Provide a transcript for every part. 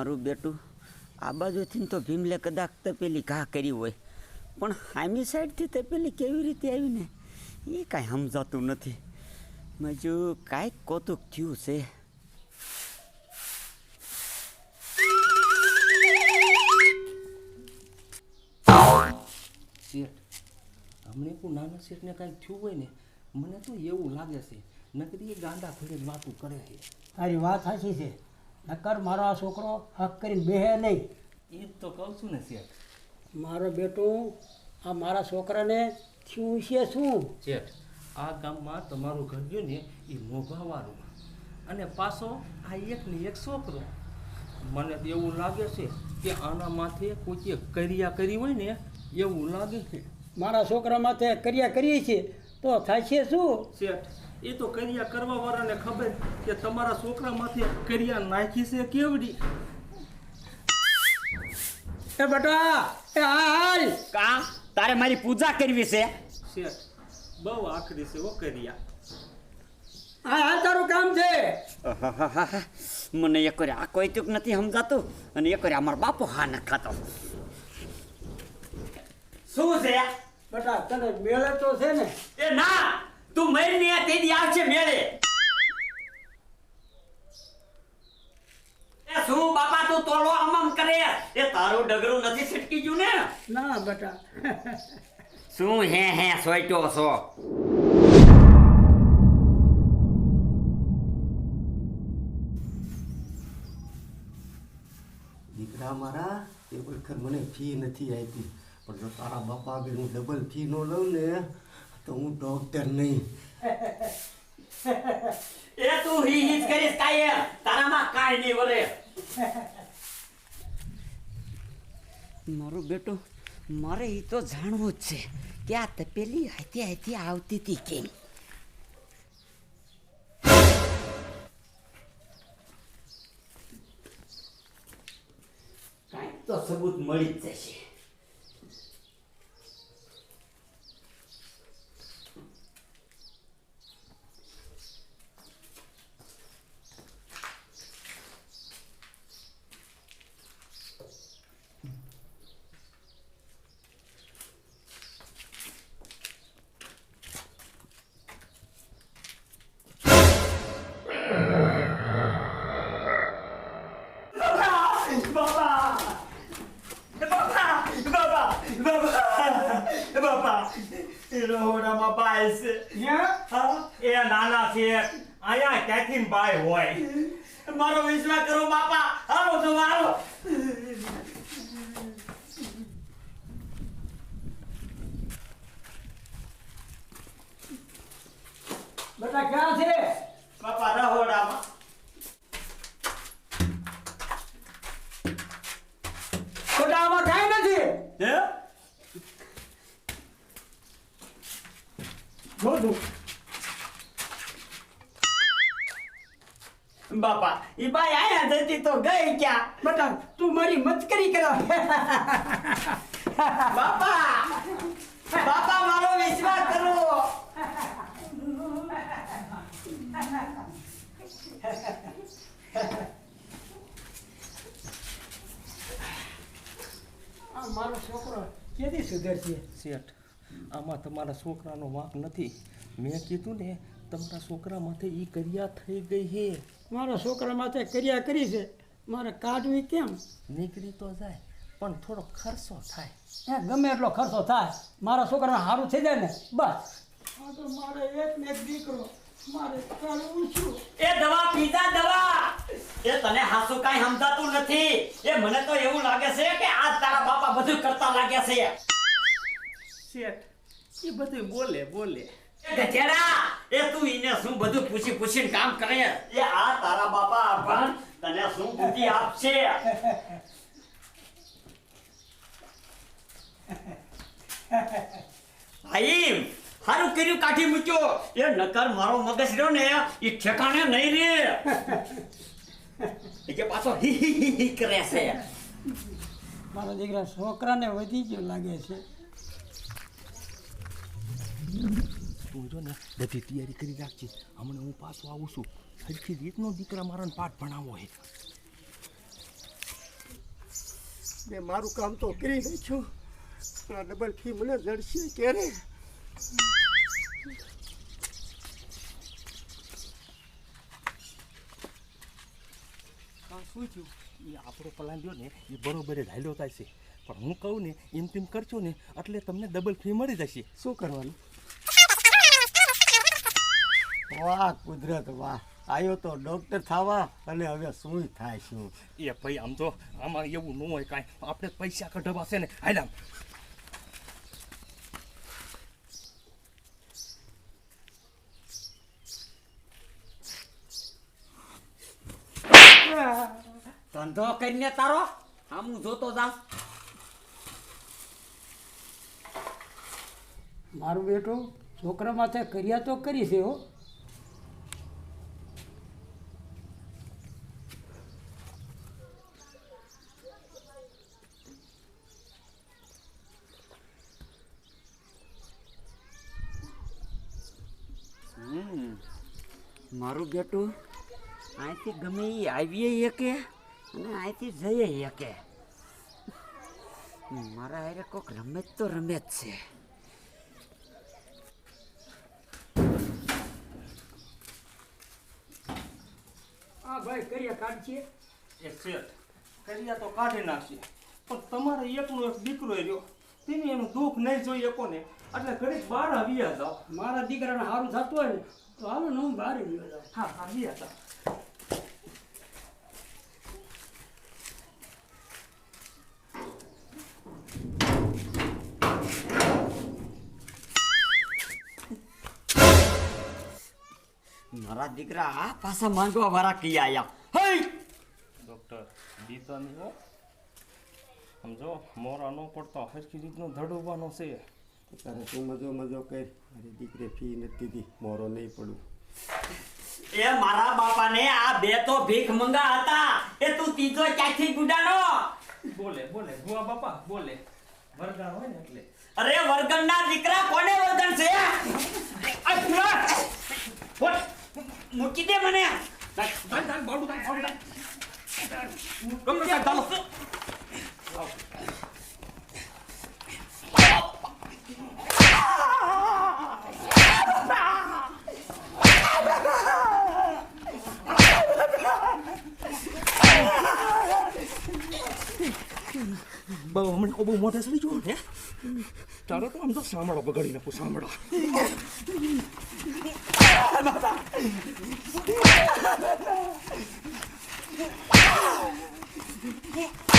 મારું બેટું આ બાજુથી તો ભીમલે કદાચ તપેલી ઘા કરી હોય. પણ હામી સાઈડથી તપેલી કેવી રીતે આવી ને એ કાંઈ સમજાતું નથી. મજુ કાંઈક કોતુક થયું છે. શેઠ હમણે કોઈ નાના શેઠને કાંઈક થયું હોય ને મને તો એવું લાગે છે. નકરી એ ગાંડા ઘરે વાતું કરે છે. તારી વાત સાચી છે. નકર મારો આ છોકરો હક કરીને બેહે નહીં. એ તો કહું છું ને શેઠ. મારો બેટો આ મારા છોકરાને થયું છે શું? શેઠ આ ગામમાં તમારું ઘર ગયું ને એ મોભાવાળું અને પાછો આ એક ને એક છોકરો. મને તો એવું લાગે છે કે આના માથે કોઈએ કર્યા કરી હોય ને એવું લાગે છે. મારા છોકરા માથે કર્યા કરીએ છીએ તો થાય છે શું? શેઠ એ તો કર્યા કરવા વાળાને ખબર કે તમારા છોકરા માથે કર્યા નાખી છે કેવડી? એ બેટા એ હાલ! કા? તારે મારી પૂજા કરવી છે? શેઠ બહુ આખરી છે ઓ કર્યા. આ તારું કામ છે? મને એક આ કોઈ ચૂક નથી સમજાતું અને એક અમારો બાપો હા ન ખાતો. શું છે? બટા તને મેળે તો છે ને? એ ના! તું મરી ને તે દી આવશે મેળે. એ શું બાપા તું તોડો આમ આમ કરે? એ તારું ડગરું નથી છટકી ગયું ને? ના બેટા. શું હે હે સોઈટો છો? દીકરા મારા તે વખત મને ફી નથી આપી. પણ જો તારા બાપા આગળ હું ડબલ ફી નો લઉં ને તો હું ડોક્ટર નહીં. એ તું હી હી કરીશ કાય. તારામાં કાય નહીં વરે મારો બેટું મારે એ તો જાણવું જ છે કે આ તપેલી હાથી હાથી આવતી હતી કેમ? કાંઈક તો સબૂત મળી જ જશે. રહોડામાં બાય છે એ નાના છે. અહીંયા ક્યાંથી બાય હોય? મારો વિશ્વાસ કરો બાપા. હાલો તો હાલો. બેટા ક્યાં છે બાપા રહોડામાં બેટા આમાં કાંઈ નથી હે જોતું બાપા ઈ બાઈ આયા તો ગઈ ક્યાં? બટા તું મારી મસ્કરી કરો બાપા બાપા મારો વિશ્વાસ કરો. આ મારો છોકરો કેદી સુધરશે? શેઠ આમાં તમારા છોકરાનો વાંક નથી. મેં કીધું ને તમારા છોકરામાંથી એ કર્યા થઈ ગઈ હે. મારા છોકરા માથે કર્યા કરી છે. મારે કાઢવી કેમ? નીકળી તો જાય પણ થોડો ખર્ચો થાય. એ ગમે એટલો ખર્ચો થાય. મારા છોકરાને સારું થઈ જાય ને બસ. આ તો મારે એક ને એક દીકરો. મારે કરવું શું એ દવા પીઝા દવા. એ તને હાસુ કાંઈ સમજાતું નથી. એ મને તો એવું લાગે છે કે આ તારા બાપા બધું કરતા લાગ્યા છે. શેઠ એ બધું બોલે બોલે. ગધેડા એ તું ઈને શું બધું પૂછી પૂછીને કામ કરે? એ આ તારા બાપા પણ તને શું બુદ્ધિ આપશે? ભાઈ હારું કર્યું કાઢી મૂક્યો. એ નકર મારો મગજ રહ્યો ને એ ઠેકાણે નહીં રે. કે પાછો હી હી હી હી કરે છે. મારા દીકરા છોકરાને વધી ગયો લાગે છે. તું જો ને બધી તૈયારી કરી રાખજે. હમણાં હું પાછો આવું છું. સરખી રીતનો દીકરા મારાને પાઠ ભણાવો હે. મેં મારું કામ તો કરી છું પણ આ ડબલ ફી મને જડશે ક્યારે? શું થયું? એ આપણો પ્લાન જો ને એ બરોબર જ હાલ્યો થાય છે. પણ હું કહું ને એમ તેમ કરશો ને એટલે તમને ડબલ ફી મળી જશે. શું કરવાનું? વાહ કુદરત વાહ. આવ્યો તો ડોક્ટર થવા અને હવે શું થાય શું એ ભાઈ આમ તો આમાં એવું ન હોય કાંઈ. આપણે પૈસા કઢવા છે ને. હાલ આમ. ધંધો કરીને તારો. આમ હું જોતો જાઉં. મારું બેટું છોકરા માથે કર્યા તો કરી છે હો હમ. મારું બેટું અહીંથી ગમે એ આવીએ શકે અને અહીંથી જઈએ શકે મારા હારે કોક રમે તો રમે જ છે. હા ભાઈ કર્યા કાઢીએ એ શેઠ કર્યા તો કાઢી નાખશે. પણ તમારે એકનો એક દીકરો રહ્યો. તેને એનું દુઃખ નહીં જોઈ શકો ને એટલે ઘડીક બહાર આવ્યા જાઓ. મારા દીકરાને સારું થતું હોય ને તો હાલો ને હું બહાર ગયો જાઉં. હા આવ્યા જાઓ મારા દીકરા આ પાછા માંગવા વાળા કી આયા? હઈ! ડોક્ટર બીતા નહીં હો સમજો મોરા નો પડતો હરખી રીતનો ધડવવાનો છે. તારે તું મજો મજો કર? મારી દીકરી ફી નથી દીધી મોરો નહીં પડું. એ મારા બાપાને આ બે તો ભીખ મંગા હતા. એ તું ત્રીજો ક્યાંથી ગુડાનો બોલે બોલે ભુવા બાપા બોલે. વરગાણ હોય ને એટલે. અરે વર્ગણના દીકરા કોને વર્ગણ છે! મૂકી દે મને. બહુ હમણાં બહુ મોઢે સડી જુઓ ને. તારો તો આમ તો સાંભળો, બગાડી નાખું, સાંભળો. ગમે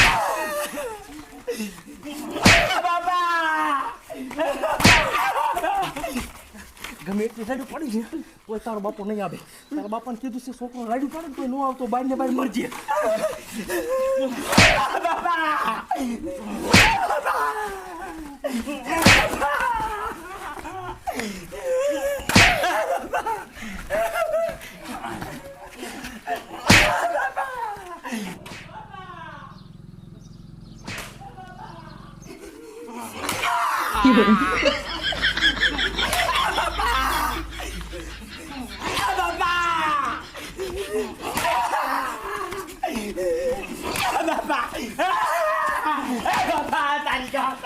એટલી સાઈડ પાડી છે. તો તારો બાપો નહીં આવે. તારા બાપાને કીધું છે, છોકરો રાડ્યું પડે ને ન આવતો બાર ને બાર તારી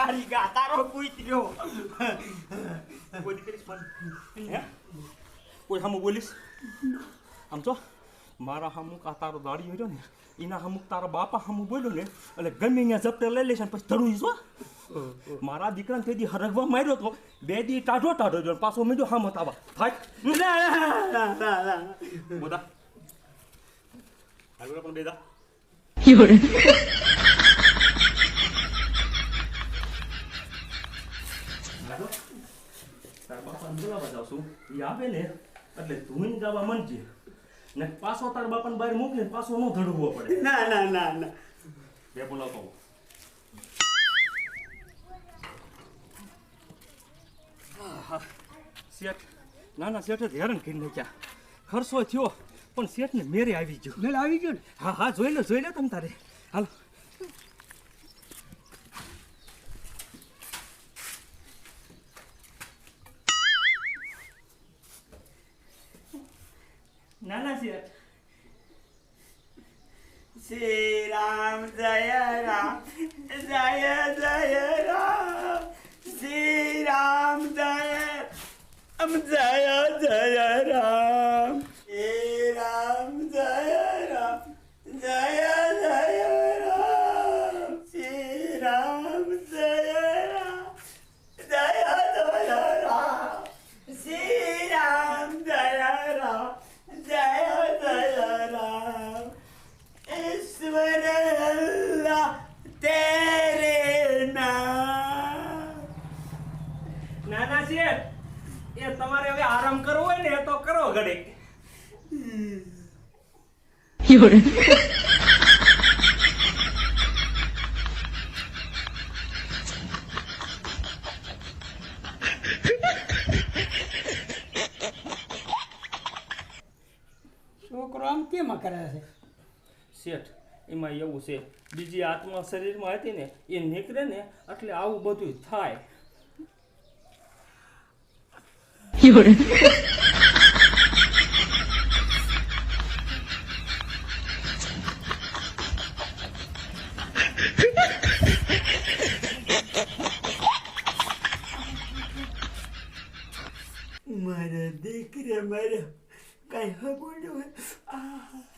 તારી ગા તારો કૂતર્યો કોઈ દીકરી પણ હે કોઈ હમું બોલીશ આમ તો મારા હમુક આ તારો દાડી રહ્યો ને એના હમુક તારા બાપા હમું બોલ્યો ને એટલે ગમે અહીંયા ઝપટે લઈ લેશે પછી ધડું છો મારા દીકરાને તે દી હરગવા માર્યો તો બે દી ટાઢો ટાઢો જો પાછો મેં હામ હતાવા ફાટ બોદા આગળ પણ બેદા લાગો તારા બાપાને બોલાવવા જાઉં છું. એ આવે ને એટલે ધૂન ગાવા મનજે ને પાછો તાર બાપાને બહાર મોકલીને પાછો ન ધડવો પડે. ના ના ના ના. બે બોલાવતો. શેઠ ના ના શેઠે હેરાન કરી નાખ્યા. ખર્ચો થયો પણ શેઠને મેરે આવી ગયો. મેલ આવી ગયો ને? હા હા જોઈ લો જોઈ લો તમે તારે. હાલો. ના ના શેઠ શ્રી રામ જય રામ જય જય રામ શ્રી રામ જય જય જય રામ છોકરો આમ કેમ કરે છે? શેઠ એમાં એવું છે બીજી આત્મા શરીરમાં હતી ને એ નીકળે ને એટલે આવું બધું થાય. મારા કઈ હબોડ્યું આ